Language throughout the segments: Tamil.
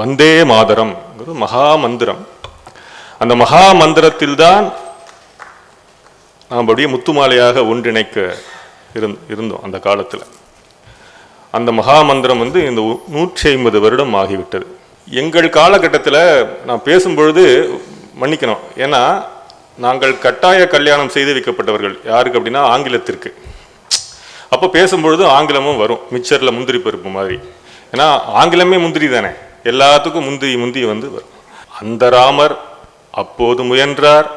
வந்தே மாதரம் மகா மந்திரம் அந்த மகா மந்திரத்தில்தான் நாம் அப்படியே முத்துமாலையாக ஒன்றிணைக்க இருந் இருந்தோம் அந்த காலத்தில். அந்த மகா மந்திரம் வந்து இந்த நூற்றி ஐம்பது வருடம் ஆகிவிட்டது. எங்கள் காலகட்டத்தில் நான் பேசும்பொழுது மன்னிக்கணும். ஏன்னா நாங்கள் கட்டாய கல்யாணம் செய்து வைக்கப்பட்டவர்கள். யாருக்கு அப்படின்னா ஆங்கிலத்திற்கு. அப்போ பேசும்பொழுது ஆங்கிலமும் வரும். மிக்சரில் முந்திரி பருப்பு மாதிரி. ஏன்னா ஆங்கிலமே முந்திரி தானே. எல்லாத்துக்கும் முந்தி முந்தி வந்து வரும். அந்த ராமர் அப்போது முயன்றார்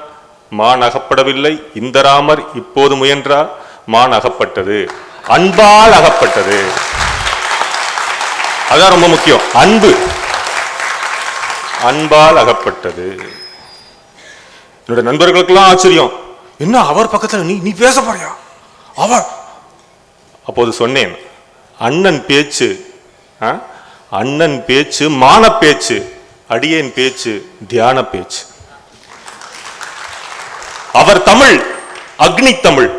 மான் அகப்படவில்லை. இந்த ராமர் இப்போது முயன்றார் மான் அகப்பட்டது. அன்பால் அகப்பட்டது. அதான் ரொம்ப முக்கியம். அன்பு. அன்பால் அகப்பட்டது. என்னோட நண்பர்களுக்கெல்லாம் ஆச்சரியம். என்ன அவர் பக்கத்துல நீ நீ பேச போறியா அவர். அப்போது சொன்னேன் அண்ணன் பேச்சு ஆ? அண்ணன் பேச்சு மான பேச்சு அடியேன் பேச்சு தியான பேச்சு. அவர் தமிழ் அக்னி தமிழ்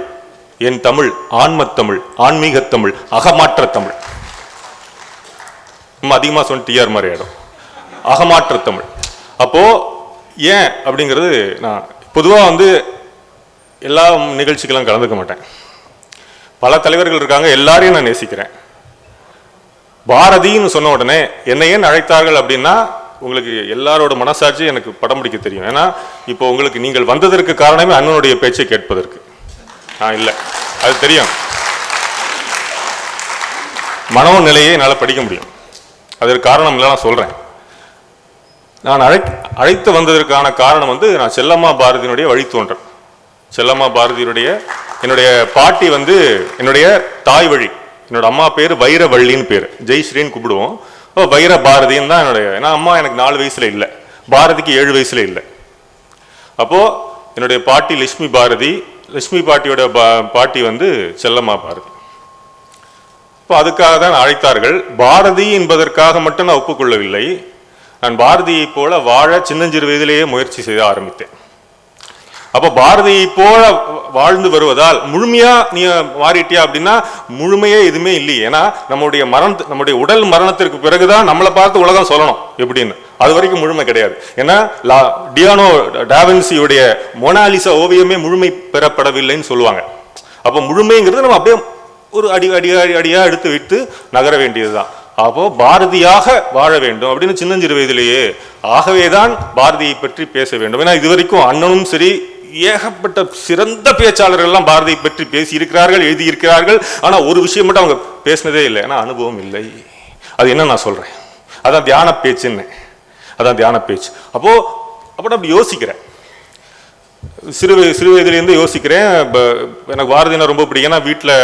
என் தமிழ் ஆன்மத்தமிழ் தமிழ் தமிழ் அகமாற்ற தமிழ். நம்ம அதிகமா சொன்ன டிஆர் மாதிரி ஆயிடும் அகமாற்ற தமிழ். அப்போ ஏன் அப்படிங்கிறது நான் பொதுவா வந்து எல்லா நிகழ்ச்சிக்கெல்லாம் கலந்துக்க மாட்டேன். பல தலைவர்கள் இருக்காங்க எல்லாரையும் நான் நேசிக்கிறேன். பாரதின்னு சொன்ன உடனே என்னை ஏன் அழைத்தார்கள் அப்படின்னா உங்களுக்கு எல்லாரோட மனசாட்சி எனக்கு படம் பிடிக்க தெரியும். ஏன்னா இப்போ உங்களுக்கு நீங்கள் வந்ததற்கு காரணமே அண்ணனுடைய பேச்சை கேட்பதற்கு. நான் இல்லை. அது தெரியும். மனோநிலையை என்னால் படிக்க முடியும். அதற்கு காரணம் இல்லை நான் சொல்கிறேன் நான் அழை அழைத்து வந்ததற்கான காரணம் வந்து நான் செல்லம்மா பாரதியினுடைய வழித்தோன்றல் செல்லம்மா பாரதியினுடைய என்னுடைய பாட்டி வந்து என்னுடைய தாய் வழி. என்னோட அம்மா பேர் வைரவள்ளின்னு பேர். ஜெய்ஸ்ரீன்னு கூப்பிடுவோம். ஓ வைர பாரதின்னு தான் என்னுடைய ஏன்னா அம்மா எனக்கு நாலு வயசில் இல்லை. பாரதிக்கு ஏழு வயசில் இல்லை. அப்போது என்னுடைய பாட்டி லட்சுமி பாரதி லட்சுமி பாட்டியோட பா- பாட்டி வந்து செல்லம்மா பாரதி. இப்போ அதுக்காக தான் அழைத்தார்கள். பாரதி என்பதற்காக மட்டும் நான் ஒப்புக்கொள்ளவில்லை. நான் பாரதியைப் போல வாழ சின்னஞ்சிறு வயதிலேயே முயற்சி செய்ய ஆரம்பித்தேன். அப்போ பாரதியை போல வாழ்ந்து வருவதால் முழுமையா நீ மாறிட்டியா அப்படின்னா முழுமையே எதுவுமே இல்லையே. ஏன்னா நம்முடைய மரண நம்முடைய உடல் மரணத்திற்கு பிறகுதான் நம்மளை பார்த்து உலகம் சொல்லணும். எப்படின்னு? அது வரைக்கும் முழுமை கிடையாது. ஏன்னா லா டியானோ டாவின்சியுடைய மொனாலிசா ஓவியமே முழுமை பெறப்படவில்லைன்னு சொல்லுவாங்க. அப்போ முழுமைங்கிறது நம்ம அப்படியே ஒரு அடி அடி அடி அடியா எடுத்து விட்டு நகர வேண்டியதுதான். அப்போ பாரதியாக வாழ வேண்டும் அப்படின்னு சின்னஞ்சிறு வயதிலேயே. ஆகவே தான் பாரதியை பற்றி பேச வேண்டும். ஏன்னா இதுவரைக்கும் அண்ணனும் சரி ஏகப்பட்ட சிறந்த பேச்சாளர்கள்லாம் பாரதியை பற்றி பேசி இருக்கிறார்கள் ஆனால் ஒரு விஷயம் மட்டும் அவங்க பேசினதே இல்லை. ஏன்னா அனுபவம் இல்லை. அது என்ன நான் சொல்கிறேன் அதான் தியான பேச்சுன்னு. அதான் தியான பேச்சு. அப்போது அப்போ நான் அப்படி யோசிக்கிறேன். சிறு சிறு வயதுலேருந்து யோசிக்கிறேன். எனக்கு பாரதினா ரொம்ப பிடிக்கும். ஏன்னா வீட்டில்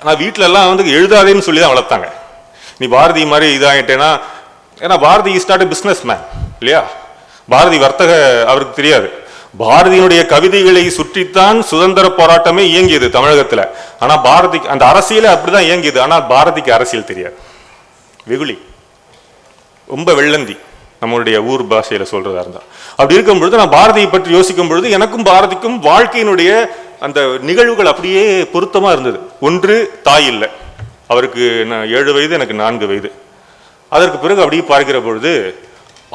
ஆனால் வீட்டிலலாம் வந்து எழுதாதேன்னு சொல்லி தான் வளர்த்தாங்க. நீ பாரதி மாதிரி இதாகிட்டேன்னா ஏன்னா பாரதி ஸ்டார்ட் பிஸ்னஸ் மேன் இல்லையா? பாரதி வர்த்தக அவருக்கு தெரியாது. பாரதியினுடைய கவிதைகளை சுற்றித்தான் சுதந்திர போராட்டமே இயங்கியது தமிழகத்துல. ஆனா பாரதி அந்த அரசியலே அப்படிதான் இயங்கியது. ஆனால் பாரதிக்கு அரசியல் தெரியாது. வெகுளி ரொம்ப வெள்ளந்தி நம்மளுடைய ஊர் பாஷையில சொல்றதா இருந்தா. அப்படி இருக்கும் பொழுது நான் பாரதியை பற்றி யோசிக்கும் பொழுது எனக்கும் பாரதிக்கும் வாழ்க்கையினுடைய அந்த நிகழ்வுகள் அப்படியே பொருத்தமா இருந்தது. ஒன்று தாய் இல்லை. அவருக்கு நான் ஏழு வயது எனக்கு நான்கு வயது. அதற்கு பிறகு அப்படியே பார்க்கிற பொழுது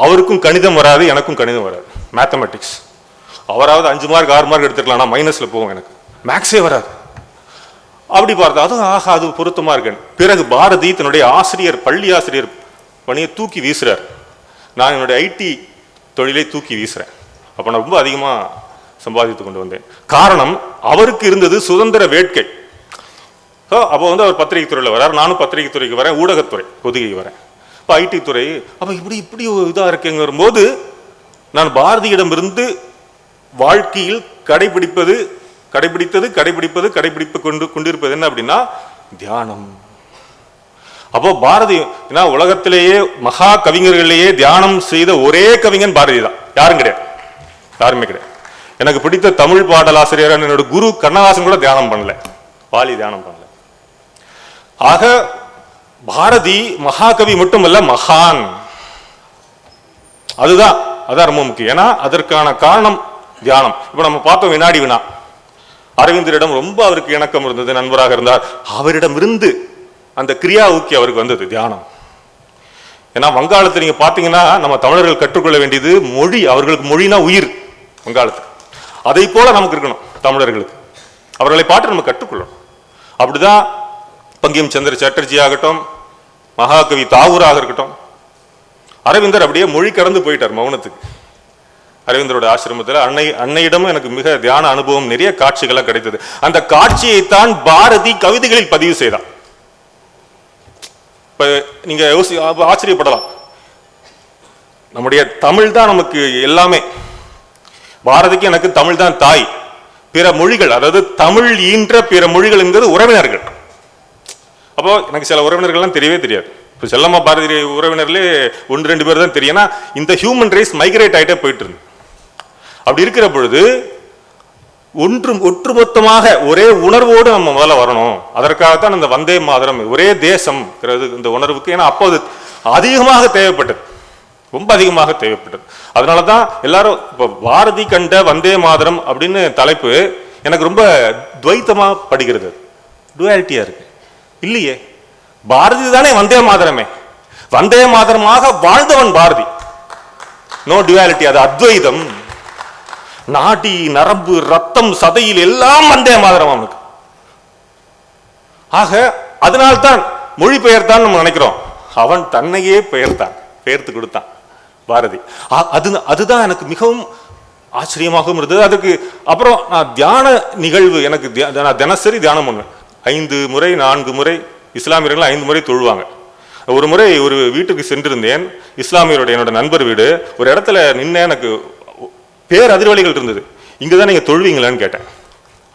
அவருக்கும் கணிதம் வராது எனக்கும் கணிதம் வராது. மேத்தமெட்டிக்ஸ் அவராவது அஞ்சு மார்க் ஆறு மார்க் எடுத்துக்கலாம் நான் மைனஸில் போவோம் எனக்கு மேக்ஸே வராது. அப்படி பார்த்தா அதுவும் ஆஹா அது பொருத்தமாக இருக்கு பிறகு பாரதி தன்னுடைய ஆசிரியர் பள்ளி ஆசிரியர் பணியை தூக்கி வீசுறார். நான் என்னுடைய ஐடி தொழிலை தூக்கி வீசுறேன். அப்போ நான் ரொம்ப அதிகமாக சம்பாதித்து கொண்டு வந்தேன். காரணம் அவருக்கு இருந்தது சுதந்திர வேட்கை. ஸோ அப்போ வந்து அவர் பத்திரிகை துறையில் வரார். நானும் பத்திரிகை துறைக்கு வரேன். ஊடகத்துறை பொதுகை வரேன். இப்போ ஐடி துறை அப்போ இப்படி இப்படி இதாக இருக்குங்கிற போது நான் பாரதியிடமிருந்து வாழ்க்கையில் கடைபிடிப்பது கடைபிடித்தது கடைபிடிப்பது கடைபிடிப்பு கொண்டு கொண்டிருப்பது என்ன அப்படின்னா தியானம். அப்போ பாரதி ஏன்னா உலகத்திலேயே மகா கவிஞர்களிலேயே தியானம் செய்த ஒரே கவிஞன் பாரதி தான். யாரும் கிடையாது. யாருமே கிடையாது. எனக்கு பிடித்த தமிழ் பாடலாசிரியர் என்னோட குரு கண்ணதாசன் கூட தியானம் பண்ணல. பாலி தியானம் பண்ணல. ஆக பாரதி மகாகவி மட்டுமல்ல மகான். அதுதான். அதான் ரொம்ப முக்கியம். ஏன்னா அதற்கான காரணம் தியானம். இப்ப நம்ம பார்த்தோம் வினாடி வினா. அரவிந்தரிடம் ரொம்ப அவருக்கு இணக்கம் இருந்தது நண்பராக இருந்தார். அவரிடம் இருந்து அந்த கிரியா ஊக்கி அவருக்கு வந்தது தியானம். ஏன்னா வங்காளத்தை நீங்க பார்த்தீங்கன்னா நம்ம தமிழர்கள் கற்றுக்கொள்ள வேண்டியது மொழி அவர்களுக்கு மொழினா உயிர் வங்காளத்துக்கு. அதை போல நமக்கு இருக்கணும் தமிழர்களுக்கு. அவர்களை பாட்டு நம்ம கற்றுக்கொள்ளணும். அப்படிதான் பங்கிம் சந்திர சாட்டர்ஜி ஆகட்டும் மகாகவி தாவூராக இருக்கட்டும். அரவிந்தர் அப்படியே மொழி கடந்து போயிட்டார் மௌனத்துக்கு. அரவிந்தரோட ஆசிரமத்தில் அன்னை அன்னையிடமும் எனக்கு மிக தியான அனுபவம் நிறைய காட்சிகளாக கிடைத்தது. அந்த காட்சியைத்தான் பாரதி கவிதைகளில் பதிவு செய்தார் இப்போ நீங்க யோசி ஆச்சரியப்படலாம். நம்முடைய தமிழ் தான் நமக்கு எல்லாமே. பாரதிக்கு எனக்கு தமிழ் தான் தாய். பிற மொழிகள் அதாவது தமிழ் ஈன்ற பிற மொழிகள் என்கிறது உறவினர்கள். அப்போ எனக்கு சில உறவினர்கள்லாம் தெரியவே தெரியாது. இப்போ செல்லம்மா பாரதி உறவினர்லேயே ஒன்று ரெண்டு பேர் தான் தெரியும். ஏன்னா இந்த ஹியூமன் ரைஸ் மைக்ரேட் ஆகிட்டே போயிட்டு இருந்து அப்படி இருக்கிற பொழுது ஒன்று ஒட்டுமொத்தமாக ஒரே உணர்வோடு நம்ம முதல்ல வரணும். அதற்காகத்தான் இந்த வந்தே மாதரம் ஒரே தேசம் இந்த உணர்வுக்கு. ஏன்னா அப்போது அதிகமாக தேவைப்பட்டது. ரொம்ப அதிகமாக தேவைப்பட்டது. அதனால தான் எல்லாரும் இப்போ பாரதி கண்ட வந்தே மாதரம் அப்படின்னு தலைப்பு எனக்கு ரொம்ப துவைத்தமாக படுகிறது. டுவாலிட்டியாக இருக்கு. இல்லையே. பாரதி தானே வந்தே மாதரமே. வந்தே மாதரமாக வாழ்ந்தவன் பாரதி. நோ டுவாலிட்டி அது அத்வைதம். நாடி நரம்பு ரத்தம் சதையில் எல்லாம் வந்தே மாதரம் அவனுக்கு. ஆக அதனால்தான் மொழிபெயர்த்தான் நம்ம நினைக்கிறோம். அவன் தன்னையே பெயர்த்தான் பெயர்த்து கொடுத்தான் பாரதி. அது அதுதான் எனக்கு மிகவும் ஆச்சரியமாகவும் இருந்தது. அதுக்கு அப்புறம் நான் தியான நிகழ்வு எனக்கு தியா- நான் தினசரி தியானம் பண்ணுவேன். ஐந்து முறை நான்கு முறை இஸ்லாமியர்கள் ஐந்து முறை தொழுவாங்க. ஒரு முறை ஒரு வீட்டுக்கு சென்றிருந்தேன். இஸ்லாமியருடைய என்னோட நண்பர் வீடு. ஒரு இடத்துல நின்று எனக்கு பேர் அதிர்வலைகள் இருந்தது. இங்கே தான் நீங்கள் தொழுவீங்களான்னு கேட்டேன்.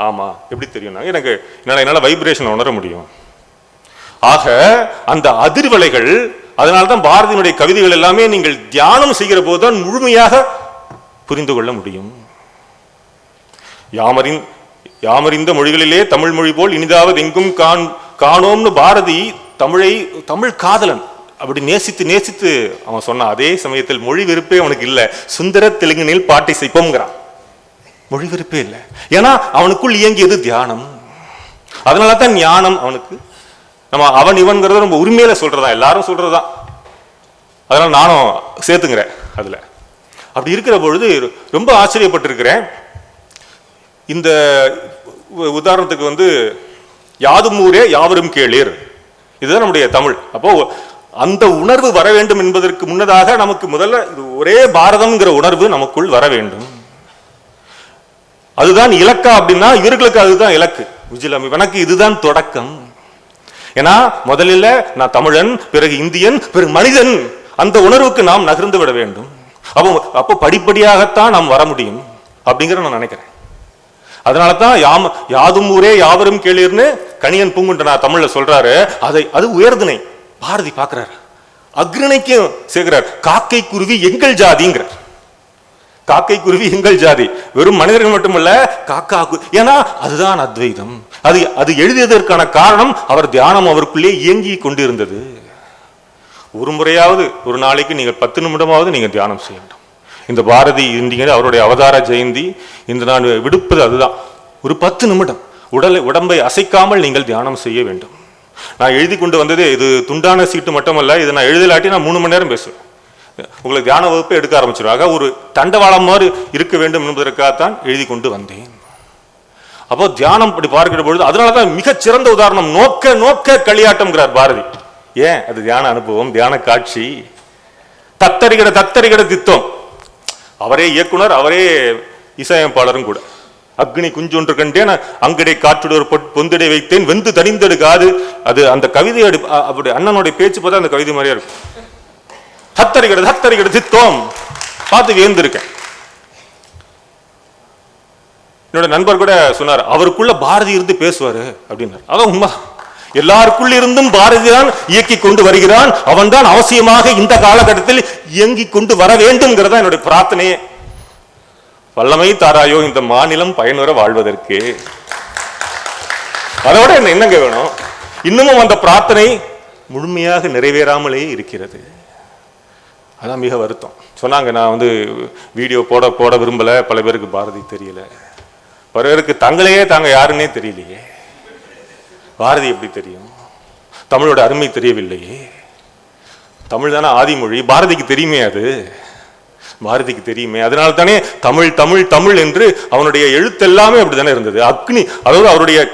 ஆமாம் எப்படி தெரியும்னா எனக்கு என்னால் என்னால் வைப்ரேஷன் உணர முடியும். ஆக அந்த அதிர்வலைகள் அதனால தான் பாரதியினுடைய கவிதைகள் எல்லாமே நீங்கள் தியானம் செய்கிற போது தான் முழுமையாக புரிந்து கொள்ள முடியும். யாமரின் யாமறிந்த மொழிகளிலே தமிழ் மொழி போல் இனிதாவது எங்கும் காண் காணோம்னு பாரதி தமிழை தமிழ் காதலன் அப்படி நேசித்து நேசித்து அவன் சொன்னான் அதே சமயத்தில் மொழி வெறுப்பே அவனுக்கு இல்லை. சுந்தர தெலுங்கினில் பாட்டை செய்ப்போங்கிறான் மொழி வெறுப்பே இல்லை. ஏன்னா அவனுக்குள் இயங்கியது தியானம். அதனால தான் ஞானம் அவனுக்கு. நம்ம அவன் இவன்கிறத ரொம்ப உரிமையில சொல்றதா எல்லாரும் சொல்றதுதான். அதனால நானும் சேர்த்துங்கிறேன் அதுல. அப்படி இருக்கிற பொழுது ரொம்ப ஆச்சரியப்பட்டிருக்கிறேன். இந்த உதாரணத்துக்கு வந்து யாதும் ஊரே யாவரும் கேளீர். இதுதான் நம்முடைய தமிழ். அப்போ அந்த உணர்வு வர வேண்டும் என்பதற்கு முன்னதாக நமக்கு முதல்ல இது ஒரே பாரதம்ங்கிற உணர்வு நமக்குள் வர வேண்டும். அதுதான் இலக்கா அப்படின்னா இவர்களுக்கு அதுதான் இலக்கு. விஜிலம் எனக்கு இதுதான் தொடக்கம். ஏன்னா முதலில் நான் தமிழன் பிறகு இந்தியன் பிறகு மனிதன். அந்த உணர்வுக்கு நாம் நகர்ந்து விட வேண்டும். அப்போ அப்போ படிப்படியாகத்தான் நாம் வர முடியும் அப்படிங்கிற நான் நினைக்கிறேன். அதனால தான் யாம யாதும் ஊரே யாவரும் கேளீர்னு கணியன் பூங்குண்டனார் தமிழ்ல சொல்றாரு. அதை அது உயர்தினை பாரதி பார்க்கிறார். அக்ரணைக்கும் சேர்க்கிறார். காக்கை குருவி எங்கள் ஜாதிங்கிறார். காக்கை குருவி எங்கள் ஜாதி. வெறும் மனிதர்கள் மட்டுமல்ல காக்கா கு- ஏன்னா அதுதான் அத்வைதம். அது அது எழுதியதற்கான காரணம் அவர் தியானம் அவருக்குள்ளே இயங்கி கொண்டிருந்தது. ஒரு முறையாவது ஒரு நாளைக்கு நீங்கள் பத்து நிமிடமாவது நீங்கள் தியானம் செய்ய வேண்டும் இந்த பாரதி இந்தியர் அவருடைய அவதார ஜெயந்தி இந்த நான் விடுப்பது அதுதான். ஒரு பத்து நிமிடம். உடலை உடம்பை அசைக்காமல் நீங்கள் தியானம் செய்ய வேண்டும். நான் எழுதி கொண்டு வந்தது இது துண்டான சீட்டு மட்டுமல்ல இது நான் எழுதலாட்டி நான் மூணு மணி நேரம் பேசுவேன். உங்களுக்கு தியான வகுப்பு எடுக்க ஆரம்பிச்சிருவாங்க ஒரு தண்டவாளம் மாதிரி இருக்க வேண்டும் என்பதற்காகத்தான் எழுதி கொண்டு வந்தேன். அப்போ தியானம் இப்படி பார்க்கிற பொழுது அதனால தான் மிகச்சிறந்த உதாரணம் நோக்க நோக்க களியாட்டம்ங்கிறார் பாரதி. ஏன்? அது தியான அனுபவம் தியான காட்சி. தத்தரிகிற தத்தரிகிற தித்தம். அவரே இயக்குனர் அவரே இசையமைப்பாளரும் கூட. அக்னி குஞ்சொன்று கண்டேன் அங்கடை காற்றுடர் பொந்திடை வைத்தேன் வெந்து தனிந்தடு காது. அது அந்த கவிதை அடி அப்படி அண்ணனுடைய பேச்சு பார்த்தா அந்த கவிதை மாதிரியா இருக்கும். தத்தரிகிட தத்தரிகிட தித்தம். பார்த்து வியந்திருக்கேன். என்னோட நண்பர் கூட சொன்னார் அவருக்குள்ள பாரதி இருந்து பேசுவாரு அப்படின்னாரு. அதான் உண்மை. எல்லாருக்குள் இருந்தும் பாரதி தான் இயக்கி கொண்டு வருகிறான். அவன் தான் அவசியமாக இந்த காலகட்டத்தில் இயங்கி கொண்டு வர வேண்டும்ங்கிறதா என்னுடைய பிரார்த்தனையே. வல்லமை தாராயோ இந்த மாநிலம் பயனுற வாழ்வதற்கு. அதோட என்ன என்னங்க வேணும்? இன்னமும் அந்த பிரார்த்தனை முழுமையாக நிறைவேறாமலே இருக்கிறது. அதான் மிக வருத்தம். சொன்னாங்க நான் வந்து வீடியோ போட போட விரும்பல. பல பேருக்கு பாரதி தெரியல. பல பேருக்கு தங்களையே தாங்க யாருன்னே தெரியலையே. பாரதி எப்படி தெரியும்? தமிழோட அருமை தெரியவில்லையே. தமிழ் தானே ஆதிமொழி. பாரதிக்கு தெரியுமே அது. பாரதிக்கு தெரியுமே. அதனால தானே தமிழ் தமிழ் தமிழ் என்று அவனுடைய எழுத்தெல்லாமே அப்படிதானே இருந்தது. அக்னி அதாவது அவருடைய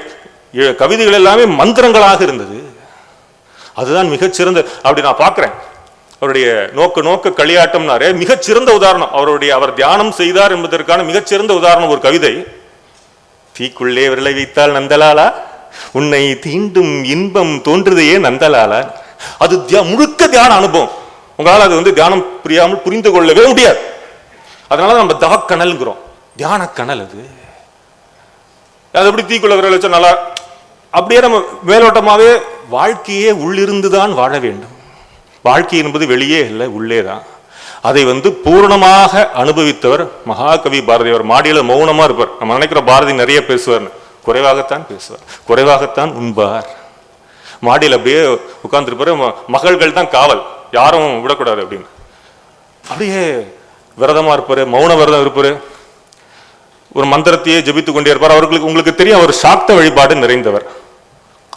கவிதைகள் எல்லாமே மந்திரங்களாக இருந்தது. அதுதான் மிகச்சிறந்த அப்படி நான் பார்க்குறேன். அவருடைய நோக்க நோக்க களியாட்டம்னாரே மிகச்சிறந்த உதாரணம். அவருடைய அவர் தியானம் செய்தார் என்பதற்கான மிகச்சிறந்த உதாரணம் ஒரு கவிதை. தீக்குள்ளே விரலை வைத்தால் நந்தலாலா? உன்னை தீண்டும் இன்பம் தோன்றுதையே நந்தலாலா? அது தியா- முழுக்க தியான அனுபவம். உங்களால் அது வந்து தியானம் புரியாமல் புரிந்து கொள்ளவே முடியாது. அதனால நம்ம தவக்கணல்ங்கிறோம் தியான கணல் அது. அது எப்படி தீக்குள்ள விரல் வச்சா நல்லா அப்படியே நம்ம மேலோட்டமாகவே வாழ்க்கையே உள்ளிருந்து தான் வாழ வேண்டும். வாழ்க்கை என்பது வெளியே இல்லை உள்ளே தான் அதை வந்து பூரணமாக அனுபவித்தவர் மகாகவி பாரதியார் மாடியில் மௌனமாக இருப்பார். நம்ம நினைக்கிற பாரதி நிறைய பேசுவார்னு. குறைவாகத்தான் பேசுவார். குறைவாகத்தான் உண்பார். மாடியில் அப்படியே உட்கார்ந்துருப்பாரு. மகள்கள் தான் காவல். யாரும் விடக்கூடாது அப்படின்னு. அப்படியே விரதமா இருப்பாரு மௌன விரதம் இருப்பாரு. ஒரு மந்திரத்தையே ஜெபித்துக் கொண்டே இருப்பார். அவர்களுக்கு உங்களுக்கு தெரியும் அவர் சாக்த வழிபாடு நிறைந்தவர்.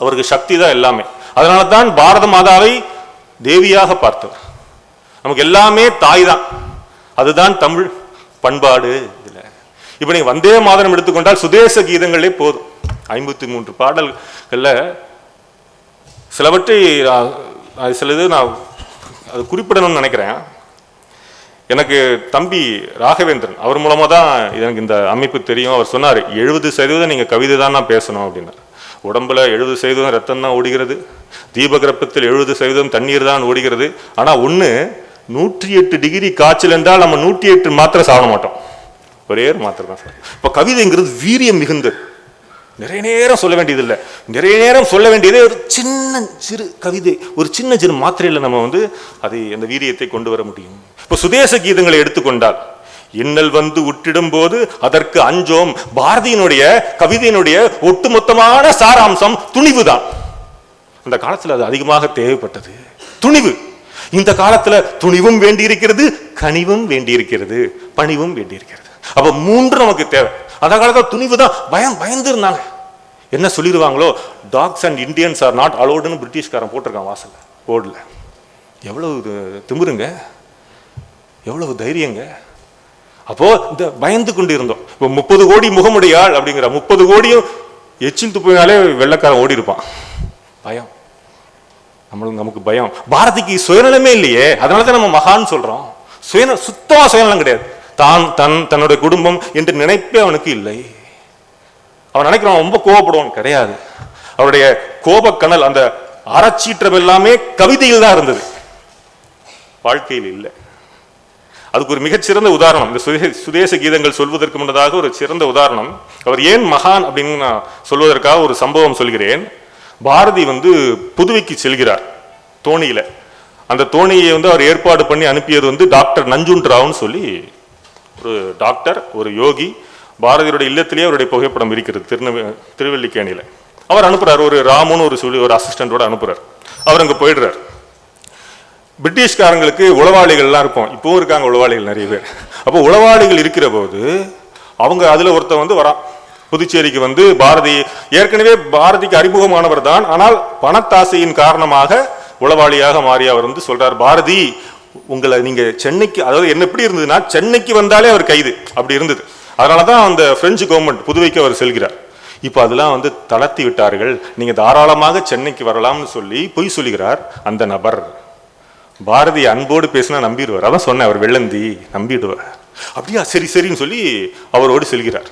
அவருக்கு சக்தி தான் எல்லாமே. அதனால தான் பாரத மாதாவை தேவியாக பார்த்தவர். நமக்கு எல்லாமே தாய் தான். அதுதான் தமிழ் பண்பாடு இதுல. இப்போ நீங்கள் வந்தே மாதனம் எடுத்துக்கொண்டால் சுதேச கீதங்களே போதும். ஐம்பத்தி மூன்று பாடல்களில் சிலவற்றை சிலது சில இது நான் அது குறிப்பிடணும்னு நினைக்கிறேன். எனக்கு தம்பி ராகவேந்திரன் அவர் மூலமாக தான் எனக்கு இந்த அமைப்பு தெரியும். அவர் சொன்னார் எழுபது சதவீதம் நீங்கள் கவிதை தான் நான் பேசணும் அப்படின்னார் உடம்புல எழுபது சதவீதம் ரத்தம் தான் ஓடுகிறது. தீபகிரப்பத்தில் எழுபது சதவீதம் தண்ணீர் தான் ஓடுகிறது. ஆனால் ஒன்று நூற்றி எட்டு டிகிரி காய்ச்சல் என்றால் நம்ம நூற்றி எட்டு மாத்திரை சாப்பிட மாட்டோம். ஒரே ஒரு மாத்திரை தான் சார் இப்போ கவிதைங்கிறது வீரியம் மிகுந்தது. நிறைய நேரம் சொல்ல வேண்டியதில்லை. நிறைய நேரம் சொல்ல வேண்டியதே ஒரு சின்ன சிறு கவிதை ஒரு சின்ன சிறு மாத்திரையில் நம்ம வந்து அதை அந்த வீரியத்தை கொண்டு வர முடியும். இப்போ சுதேச கீதங்களை எடுத்துக்கொண்டால் இன்னல் வந்து உற்றிடும் போது அதற்கு அஞ்சோம். பாரதியினுடைய கவிதையினுடைய ஒட்டுமொத்தமான சாராம்சம் துணிவு தான் அந்த காலத்தில் அது அதிகமாக தேவைப்பட்டது. துணிவு. இந்த காலத்துல துணிவும் வேண்டியிருக்கிறது கனிவும் வேண்டியிருக்கிறது பணிவும் வேண்டியிருக்கிறது. அப்ப மூன்று நமக்கு தேவை. அந்த காலத்தில் துணிவு தான் பயம் பயந்துருந்தாங்க. என்ன சொல்லிடுவாங்களோ dogs and Indians are not அலோடுன்னு பிரிட்டிஷ்காரன் போட்டிருக்கான் வாசலில் போர்டில் எவ்வளவு திமுருங்க? எவ்வளவு தைரியங்க? அப்போ இந்த பயந்து கொண்டு இருந்தோம் இப்போ முப்பது கோடி முகமுடையாள் அப்படிங்கிற முப்பது கோடியும் எச்சில் துப்பினாலே வெள்ளக்காரன் ஓடி இருப்பான் பயம். நம்மளுக்கு நமக்கு பயம். பாரதிக்கு சுயநலமே இல்லையே. அதனால தான் நம்ம மகான் சொல்கிறோம் சுயநலம் சுத்தமாக சுயநலம் கிடையாது. தான் தன் தன்னுடைய குடும்பம் என்று நினைப்பே அவனுக்கு இல்லை. அவன் நினைக்கிறான் ரொம்ப கோவப்படுவான். கிடையாது. அவருடைய கோபக்கணல் அந்த அறச்சீற்றம் எல்லாமே கவிதையில் தான் இருந்தது. வாழ்க்கையில் இல்லை. அதுக்கு ஒரு மிகச்சிறந்த உதாரணம். இந்த சுதே சுதேச கீதங்கள் சொல்வதற்கு முன்னதாக ஒரு சிறந்த உதாரணம். அவர் ஏன் மகான் அப்படின்னு நான் சொல்வதற்காக ஒரு சம்பவம் சொல்கிறேன். பாரதி வந்து புதுவைக்கு செல்கிறார் தோணியில. அந்த தோணியை வந்து அவர் ஏற்பாடு பண்ணி அனுப்பியது வந்து டாக்டர் நஞ்சுன்றாவுன்னு சொல்லி ஒரு டாக்டர் ஒரு யோகி பாரதியுடைய இல்லத்திலேயே அவருடைய புகைப்படம் இருக்கிறது திருநெ திருவல்லிக்கேணியில. அவர் அனுப்புகிறார் ஒரு ராமுன்னு ஒரு சொல்லி ஒரு அசிஸ்டண்ட்டோட அனுப்புகிறார் அவர் அங்க போயிடுறார். பிரிட்டிஷ்காரங்களுக்கு உளவாளிகள்லாம் இருக்கும். இப்போவும் இருக்காங்க உளவாளிகள் நிறைய பேர். அப்போ உளவாளிகள் இருக்கிற போது அவங்க அதுல ஒருத்தன் வந்து வரான். புதுச்சேரிக்கு வந்து பாரதி ஏற்கனவே பாரதிக்கு அறிமுகமானவர் தான். ஆனால் பணத்தாசையின் காரணமாக உளவாளியாக மாறி அவர் வந்து சொல்றார் பாரதி உங்களை நீங்க சென்னைக்கு அதாவது என்ன எப்படி இருந்ததுன்னா சென்னைக்கு வந்தாலே அவர் கைது. அப்படி இருந்தது. அதனால தான் அந்த பிரெஞ்சு கவர்மெண்ட் புதுவைக்கு அவர் செல்கிறார். இப்போ அதெல்லாம் வந்து தளர்த்தி விட்டார்கள். நீங்க தாராளமாக சென்னைக்கு வரலாம்னு சொல்லி பொய் சொல்லுகிறார் அந்த நபர். பாரதி அன்போடு பேசினா நம்பிடுவார். அதான் சொன்னேன் அவர் வெள்ளந்தி நம்பிடுவார். அப்படியா சரி சரின்னு சொல்லி அவரோடு செல்கிறார்.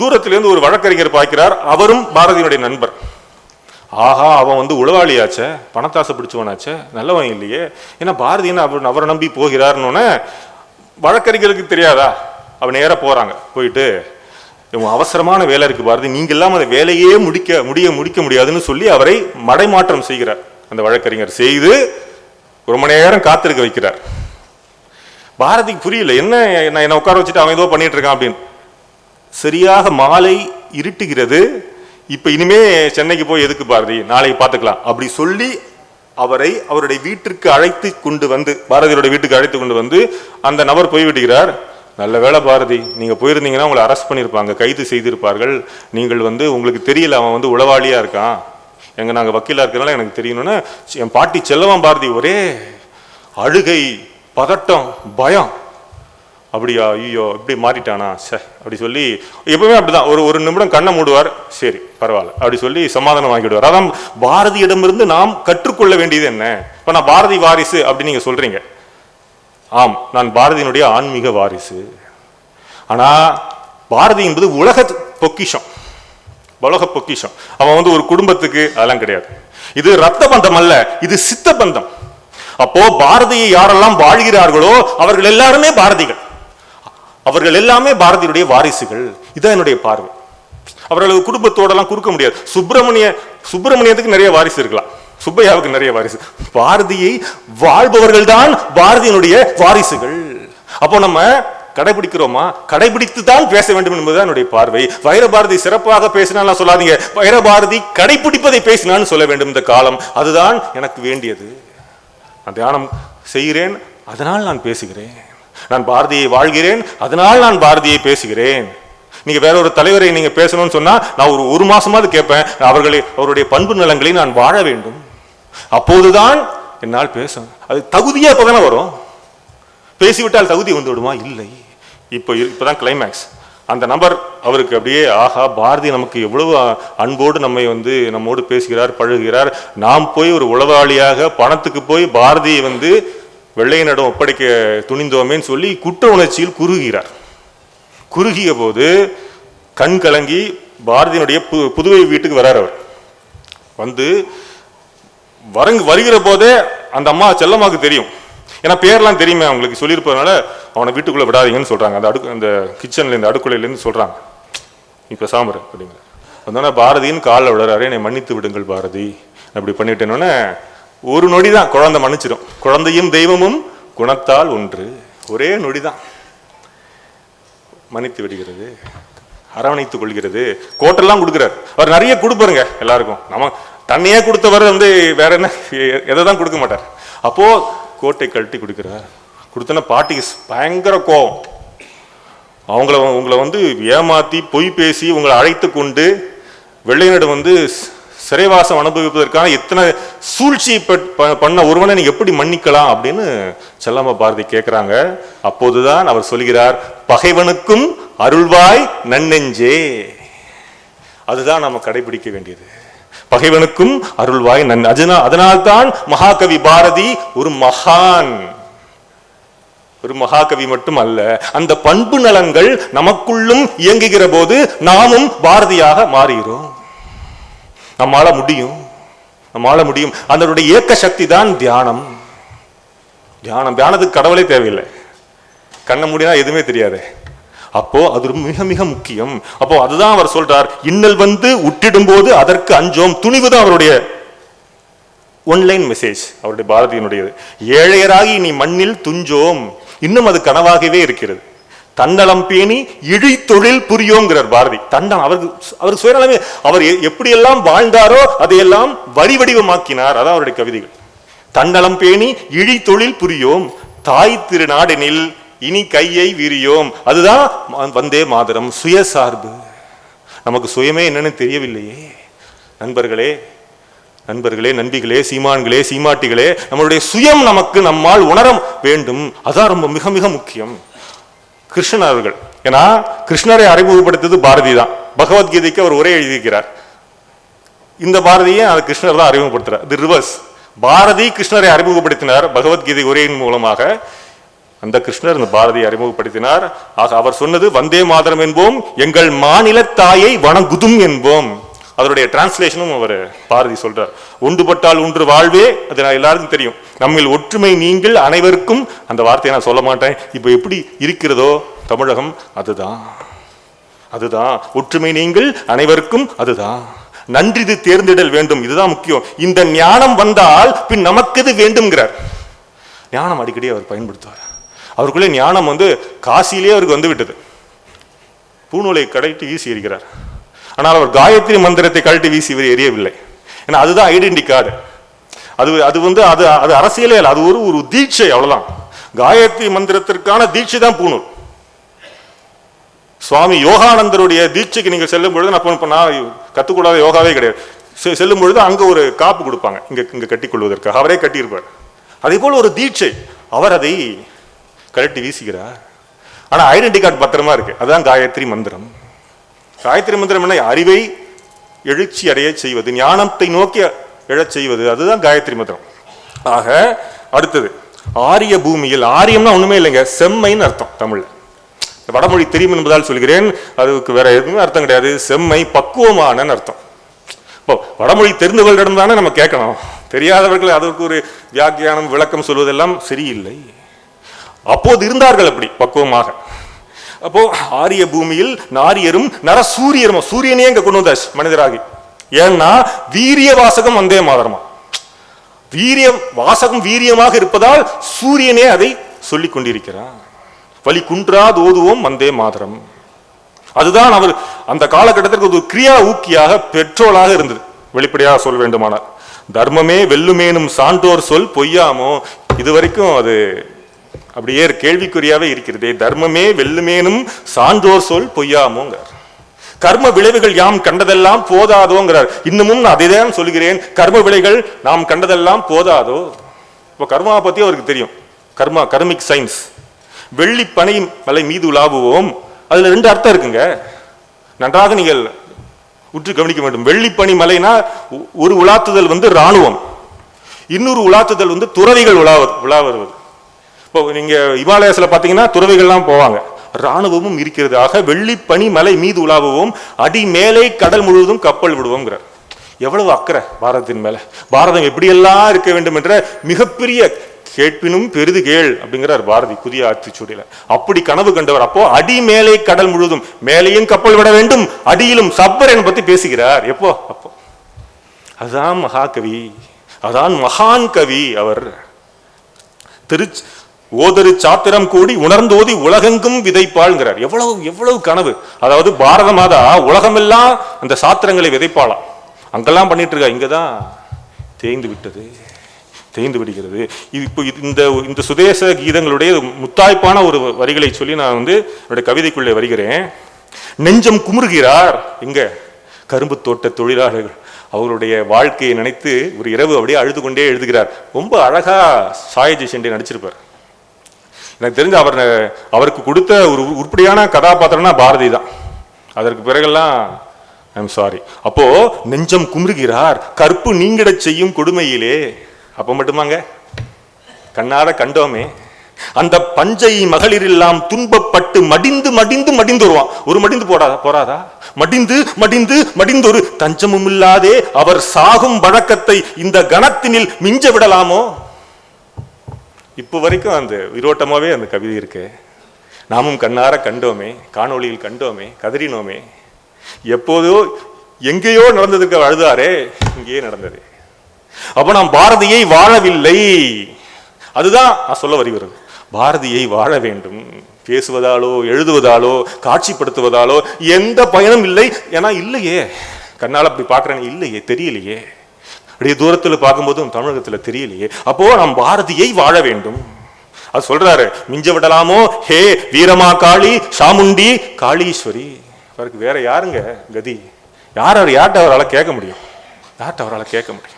தூரத்திலேருந்து ஒரு வழக்கறிஞர் பார்க்கிறார். அவரும் பாரதியினுடைய நண்பர். ஆஹா அவன் வந்து உளவாளியாச்சே பணத்தாசை பிடிச்சவனாச்சே நல்லவன் இல்லையே. ஏன்னா பாரதி என்ன அவர் அவரை நம்பி போகிறார்னு வழக்கறிஞருக்கு தெரியாதா? அவன் நேராக போகிறாங்க போயிட்டு இவன் அவசரமான வேலை இருக்குது பாரதி. நீங்க இல்லாமல் அந்த வேலையே முடிக்க முடிய முடிக்க முடியாதுன்னு சொல்லி அவரை மடைமாற்றம் செய்கிறார். அந்த வழக்கறிஞர் செய்து ரொம்ப நேரம் காத்திருக்க வைக்கிறார். பாரதிக்கு புரியல என்ன நான் என்னை உட்கார வச்சுட்டு அவன் ஏதோ பண்ணிட்டு இருக்கான் அப்படின்னு. சரியாக மாலை இருட்டுகிறது. இப்போ இனிமே சென்னைக்கு போய் எதுக்கு பாரதி? நாளைக்கு பார்த்துக்கலாம் அப்படி சொல்லி அவரை அவருடைய வீட்டிற்கு அழைத்து கொண்டு வந்து பாரதியோட வீட்டுக்கு அழைத்து கொண்டு வந்து அந்த நபர் போய்விடுகிறார். நல்ல வேளை பாரதி நீங்கள் போயிருந்தீங்கன்னா உங்களை அரெஸ்ட் பண்ணியிருப்பாங்க கைது செய்திருப்பார்கள். நீங்கள் வந்து உங்களுக்கு தெரியல அவன் வந்து உளவாளியாக இருக்கான். எங்கள் நாங்கள் வக்கீலாக இருக்கிறனால எனக்கு தெரியணும்னா என் பாட்டி செல்லவன் பாரதி ஒரே அழுகை பதட்டம் பயம். அப்படியா ஐயோ இப்படி மாறிட்டானா? சே அப்படி சொல்லி எப்பவுமே அப்படிதான். ஒரு ஒரு நிமிடம் கண்ணை மூடுவார் சரி பரவாயில்ல. அப்படி சொல்லி சமாதானம் வாங்கிடுவார். அதான் பாரதியிடமிருந்து நாம் கற்றுக்கொள்ள வேண்டியது என்ன? இப்போ நான் பாரதி வாரிசு அப்படின்னு நீங்கள் சொல்றீங்க. ஆம் நான் பாரதியினுடைய ஆன்மீக வாரிசு. ஆனா பாரதி என்பது உலக பொக்கிஷம். உலக பொக்கிஷம். அவன் வந்து ஒரு குடும்பத்துக்கு அதெல்லாம் கிடையாது. இது ரத்த பந்தம் அல்ல இது சித்த பந்தம். அப்போ பாரதியை யாரெல்லாம் வாழ்கிறார்களோ அவர்கள் எல்லாருமே பாரதிகள். அவர்கள் எல்லாமே பாரதியுடைய வாரிசுகள். இதான் என்னுடைய பார்வை. அவர்களது குடும்பத்தோடலாம் கொடுக்க முடியாது. சுப்பிரமணிய சுப்பிரமணியத்துக்கு நிறைய வாரிசு இருக்கலாம். சுப்பையாவுக்கு நிறைய வாரிசு. பாரதியை வாழ்பவர்கள் தான் பாரதியினுடைய வாரிசுகள். அப்போ நம்ம கடைபிடிக்கிறோமா? கடைபிடித்து தான் பேச வேண்டும் என்பதுதான் என்னுடைய பார்வை. வைரபாரதி சிறப்பாக பேசினாலும் சொல்லாதீங்க. வைரபாரதி கடைபிடிப்பதை பேசினான்னு சொல்ல வேண்டும் இந்த காலம். அதுதான் எனக்கு வேண்டியது. நான் தியானம் செய்கிறேன். அதனால் நான் பேசுகிறேன். நான் பாரதியை வாழ்கிறேன் அதனால் நான் பாரதியை பேசுகிறேன். நீங்க வேற ஒரு தலைவரை நீங்க பேசணும்னு சொன்னா நான் ஒரு ஒரு மாசமாவது கேட்பேன் அவர்களை அவருடைய பண்பு நலங்களை நான் வாழ வேண்டும். அப்போதுதான் என்னால் பேச அது தகுதியா இப்பதானே வரும். பேசிவிட்டால் தகுதி வந்து விடுமா? இல்லை. இப்போ இப்போதான் கிளைமேக்ஸ் அந்த நபர் அவருக்கு அப்படியே ஆஹா பாரதி நமக்கு எவ்வளவு அன்போடு நம்மை வந்து நம்மோடு பேசுகிறார் பழகுகிறார். நாம் போய் ஒரு உளவாளியாக பணத்துக்கு போய் பாரதியை வந்து வெள்ளையனிடம் ஒப்படைக்க துணிந்தோமேன்னு சொல்லி குற்ற உணர்ச்சியில் குறுகிறார் குறுகிய போது கண் கலங்கி பாரதியினுடைய பு- புதுவை வீட்டுக்கு வரார் அவர். வந்து வரங்கு வருகிற போதே அந்த அம்மா செல்லம்மாவுக்கு தெரியும். ஏன்னா பேர்லாம் தெரியுமே அவங்களுக்கு சொல்லியிருப்பதனால அவனை வீட்டுக்குள்ளே விடாதீங்கன்னு சொல்கிறாங்க அந்த அடுக்கு அந்த கிச்சனில் இந்த அடுக்குலையிலேருந்து சொல்கிறாங்க இப்போ சாம்பர் அப்படிங்கிற வந்தோடனே பாரதின்னு காலில் விடுறாரு என்னை மன்னித்து விடுங்கள் பாரதி. அப்படி பண்ணிட்டேனோடனே ஒரு நொடி தான் குழந்தை மன்னிச்சிடும். குழந்தையும் தெய்வமும் குணத்தால் ஒன்று. ஒரே நொடி தான் மன்னித்து விடுகிறது. அரவணைத்துக் கொள்கிறது. கோட்டெல்லாம் கொடுக்குறாரு. அவர் நிறைய கொடுப்பாருங்க எல்லாருக்கும். நம்ம தண்ணியே கொடுத்தவர் வந்து வேற என்ன? எதை தான் கொடுக்க மாட்டார். அப்போ கோட்டை கழட்டி கொடுக்குறார். கொடுத்தனா பாட்டிக்கு பயங்கர கோபம் அவங்கள உங்களை வந்து ஏமாத்தி பொய் பேசி உங்களை அழைத்து கொண்டு வெள்ளையனிடம் வந்து சிறைவாசம் அனுபவிப்பதற்கான எத்தனை சூழ்ச்சி பட்- பண்ண ஒருவனை நீங்க எப்படி மன்னிக்கலாம் அப்படின்னு செல்லம்மா பாரதி கேட்கிறாங்க அப்போதுதான் அவர் சொல்கிறார் பகைவனுக்கும் அருள்வாய் நன்னெஞ்சே. அதுதான் நம்ம கடைபிடிக்க வேண்டியது. பகைவனுக்கும் அருள்வாய் நன் அதனால் அதனால்தான் மகாகவி பாரதி ஒரு மகான். ஒரு மகாகவி மட்டும் அல்ல அந்த பண்பு நலங்கள் நமக்குள்ளும் இயங்குகிற போது நாமும் பாரதியாக மாறுகிறோம். நம்மால முடியும். நம்மளால முடியும். அதனுடைய இயக்க சக்தி தான் தியானம். தியானம். தியானத்துக்கு கடவுளே தேவையில்லை. கண்ண முடினா எதுவுமே தெரியாது. அப்போ அது மிக மிக முக்கியம். அப்போ அதுதான் அவர் சொல்றார். இன்னல் வந்து உட்டிடும் போது அதற்கு அஞ்சோம். துணிவு தான் அவருடைய ஒன்லைன் மெசேஜ் அவருடைய பாரதியினுடையது. ஏழையராகி நீ மண்ணில் துஞ்சோம். இன்னும் அது கனவாகவே இருக்கிறது. தன்னலம் பேணி இழி தொழில் புரியோங்கிறார் பாரதி. தன்னலம் அவருக்கு அவருக்கு சுயநலமே அவர் எ- எப்படியெல்லாம் வாழ்ந்தாரோ அதையெல்லாம் வரி வடிவமாக்கினார் அதான் அவருடைய கவிதைகள். தன்னலம் பேணி இழி தொழில் புரியோம் தாய் திருநாடெனில் இனி கையை விரியோம். அதுதான் வந்தே மாதரம் சுயசார்பு. நமக்கு சுயமே என்னன்னு தெரியவில்லையே. நண்பர்களே நண்பர்களே நண்பிகளே சீமான்களே சீமாட்டிகளே நம்மளுடைய சுயம் நமக்கு நம்மால் உணர வேண்டும். அதான் ரொம்ப மிக மிக முக்கியம். கிருஷ்ணன் அவர்கள். ஏன்னா கிருஷ்ணரை அறிமுகப்படுத்தது பாரதி தான். பகவத்கீதைக்கு அவர் உரை எழுதியிருக்கிறார். இந்த பாரதியை அது கிருஷ்ணர் தான் அறிமுகப்படுத்துறார். தி ரிவர்ஸ் பாரதி கிருஷ்ணரை அறிமுகப்படுத்தினார். பகவத்கீதை உரையின் மூலமாக அந்த கிருஷ்ணர் இந்த பாரதியை அறிமுகப்படுத்தினார். ஆக அவர் சொன்னது வந்தே மாதரம் என்போம் எங்கள் மாநில தாயை வணங்குதும் என்போம். அதனுடைய டிரான்ஸ்லேஷனும் அவர் பாரதி சொல்றார். ஒன்றுபட்டால் ஒன்று வாழ்வே அது நான் எல்லாருக்கும் தெரியும். நம்மில் ஒற்றுமை நீங்கள் அனைவருக்கும் அந்த வார்த்தையை நான் சொல்ல மாட்டேன். இப்போ எப்படி இருக்கிறதோ தமிழகம் அதுதான். அதுதான். ஒற்றுமை நீங்கள் அனைவருக்கும் அதுதான். நன்றிது தேர்ந்திடல் வேண்டும். இதுதான் முக்கியம். இந்த ஞானம் வந்தால் பின் நமக்கு இது வேண்டும்ங்கிறார். ஞானம் அடிக்கடி அவர் பயன்படுத்துவார். அவருக்குள்ளே ஞானம் வந்து காசியிலே அவருக்கு வந்து விட்டது. பூநூலை கடைட்டு வீசி இருக்கிறார் ஆனால் அவர் காயத்ரி மந்திரத்தை கழட்டி வீசி இவர் எரியவில்லை. ஏன்னா அதுதான் ஐடென்டி கார்டு அது அது வந்து அது அது அரசியலே இல்லை. அது ஒரு ஒரு தீட்சை அவ்வளவுதான். காயத்ரி மந்திரத்திற்கான தீட்சை தான் பூணூல். சுவாமி யோகானந்தருடைய தீட்சைக்கு நீங்க செல்லும் பொழுது நான் இப்போ நான் கற்றுக்கூடாத யோகாவே கிடையாது. செ- செல்லும் பொழுது அங்க ஒரு காப்பு கொடுப்பாங்க. இங்க இங்க கட்டிக்கொள்வதற்காக. அவரே கட்டியிருப்பார். அதே போல் ஒரு தீட்சை. அவர் அதை கழட்டி வீசுகிறார். ஆனா ஐடென்டி கார்டு பத்திரமா இருக்கு. அதுதான் காயத்ரி மந்திரம். காயத்ரி மந்திரம் என்ன? அறிவை எழுச்சி அடைய செய்வது ஞானத்தை நோக்கி எழச் செய்வது அதுதான் காயத்ரி மந்திரம். ஆக அடுத்தது ஆரிய பூமியில் ஆரியம்னா ஒண்ணுமே இல்லைங்க செம்மைன்னு அர்த்தம் தமிழ்ல. வடமொழி தெரியும் என்பதால் சொல்கிறேன் அதுக்கு வேற எதுவுமே அர்த்தம் கிடையாது செம்மை பக்குவமானன்னு அர்த்தம். இப்போ வடமொழி தெரிந்தவர்களிடம் தானே நம்ம கேட்கணும். தெரியாதவர்கள் அதற்கு ஒரு வியாக்கியானம் விளக்கம் சொல்வதெல்லாம் சரியில்லை. அப்போது இருந்தார்கள் அப்படி பக்குவமாக. அப்போ ஆரிய பூமியில் நாரியரும் நர சூரியரும் சூரியனே இங்க கொண்டு வந்தாச்சு மனிதராகி. ஏன்னா வீரிய வாசகம் வந்தே மாதரமா. வீரிய வாசகம் வீரியமாக இருப்பதால் சூரியனே அதை சொல்லிக் கொண்டிருக்கிறார் வலி குன்றா தோதுவோம் வந்தே மாதரம். அதுதான் அவர் அந்த காலகட்டத்திற்கு ஒரு கிரியா ஊக்கியாக பெட்ரோலாக இருந்தது. வெளிப்படையாக சொல்ல வேண்டுமானால். தர்மமே வெல்லுமேனும் சான்றோர் சொல் பொய்யாமோ இதுவரைக்கும் அது அப்படியே கேள்விக்குறியாவே இருக்கிறதே தர்மமே வெல்லுமேனும் சான்றோர் சொல் பொய்யாமோங்கிறார். கர்ம விளைவுகள் யாம் கண்டதெல்லாம் போதாதோங்கிறார். இன்னமும் நான் அதைதான் சொல்கிறேன் கர்ம விளைகள் நாம் கண்டதெல்லாம் போதாதோ? இப்போ கர்மாவை பத்தி அவருக்கு தெரியும். Karma karmic science. வெள்ளி பனை மலை மீது உலாவுவோம். அதுல ரெண்டு அர்த்தம் இருக்குங்க. நன்றாக நீங்கள் உற்று கவனிக்க வேண்டும். வெள்ளிப்பனி மலைனா ஒரு உலாத்துதல் வந்து ராணுவம் இன்னொரு உலாத்துதல் வந்து துறவிகள் உலா உலா வருவது இப்போ நீங்க இமாலயாஸில் பாத்தீங்கன்னா துறவிகள்லாம் போவாங்க. ராணுவமும் இருக்கிறது ஆக வெள்ளிப்பனி மலை மீது உலாவுவோம். அடி மேலே கடல் முழுவதும் கப்பல் விடுவோங்கிறார் எவ்வளவு அக்கறை பாரதத்தின் மேல? பாரதம் எப்படியெல்லாம் இருக்க வேண்டும் என்ற மிகப்பெரிய கேட்பினும் பெரிது கேள் அப்படிங்கிறார் பாரதி புதிய ஆத்திச்சூடியில அப்படி கனவு கண்டவர் அப்போ அடி மேலே கடல் முழுவதும் மேலேயும் கப்பல் விட வேண்டும் அடியிலும் சப்பரன் பத்தி பேசுகிறார். எப்போ? அப்போ. அதுதான் மகாகவி அதான் மகான் கவி அவர். திருச்சி ஓதரு சாத்திரம் கூடி உணர்ந்தோதி உலகெங்கும் விதைப்பாள்ங்கிறார். எவ்வளவு எவ்வளவு கனவு. அதாவது பாரத மாதா உலகமெல்லாம் அந்த சாத்திரங்களை விதைப்பாளாம். அங்கெல்லாம் பண்ணிட்டு இருக்கா இங்கதான் தேய்ந்து விட்டது தேய்ந்து விடுகிறது. இப்போ இந்த இந்த சுதேச கீதங்களுடைய முத்தாய்ப்பான ஒரு வரிகளை சொல்லி நான் வந்து என்னுடைய கவிதைக்குள்ளே வருகிறேன். நெஞ்சம் குமுறுகிறார். இங்க கரும்பு தோட்ட தொழிலாளர்கள் அவருடைய வாழ்க்கையை நினைத்து ஒரு இரவு அப்படியே அழுது கொண்டே எழுதுகிறார். ரொம்ப அழகா சாயஜி செண்டே நடிச்சிருப்பார். எனக்கு தெரிஞ்ச அவர் அவருக்கு கொடுத்த ஒரு உருப்படியான கதாபாத்திரம்னா பாரதி தான். அதற்கு பிறகெல்லாம் ஐம் சாரி அப்போ நெஞ்சம் குமுறுகிறார் கற்பு நீங்கிடச் செய்யும் கொடுமையிலே. அப்போ மட்டுமாங்க? கண்ணார கண்டோமே. அந்த பஞ்சை மகளிரெல்லாம் துன்பப்பட்டு மடிந்து மடிந்து மடிந்து வருவான். ஒரு மடிந்து போடாதா போறாதா? மடிந்து மடிந்து மடிந்தொரு தஞ்சமும் இல்லாதே அவர் சாகும் வழக்கத்தை இந்த கணத்தினில் மிஞ்ச விடலாமோ? இப்போ வரைக்கும் அந்த விரோட்டமாகவே அந்த கவிதை இருக்கு. நாமும் கண்ணார கண்டோமே காணொளியில் கண்டோமே கதறினோமே. எப்போதோ எங்கேயோ நடந்ததுக்கு அழுதாரே இங்கேயே நடந்தது. அப்போ நாம் பாரதியை வாழவில்லை. அதுதான் நான் சொல்ல வருகிறது. பாரதியை வாழ வேண்டும். பேசுவதாலோ எழுதுவதாலோ காட்சிப்படுத்துவதாலோ எந்த பயனும் இல்லை. ஏன்னா இல்லையே. கண்ணால் அப்படி பார்க்குறேன்னு இல்லையே தெரியலையே. அப்படியே தூரத்தில் பார்க்கும்போதும் தமிழகத்தில் தெரியலையே. அப்போ நாம் பாரதியை வாழ வேண்டும். அது சொல்றாரு மிஞ்ச விடலாமோ? ஹே வீரமா காளி சாமுண்டி காளீஸ்வரி. அவருக்கு வேற யாருங்க கதி? யார் அவர் யார்கிட்ட அவரால் கேட்க முடியும்? யார்கிட்ட அவரால் கேட்க முடியும்?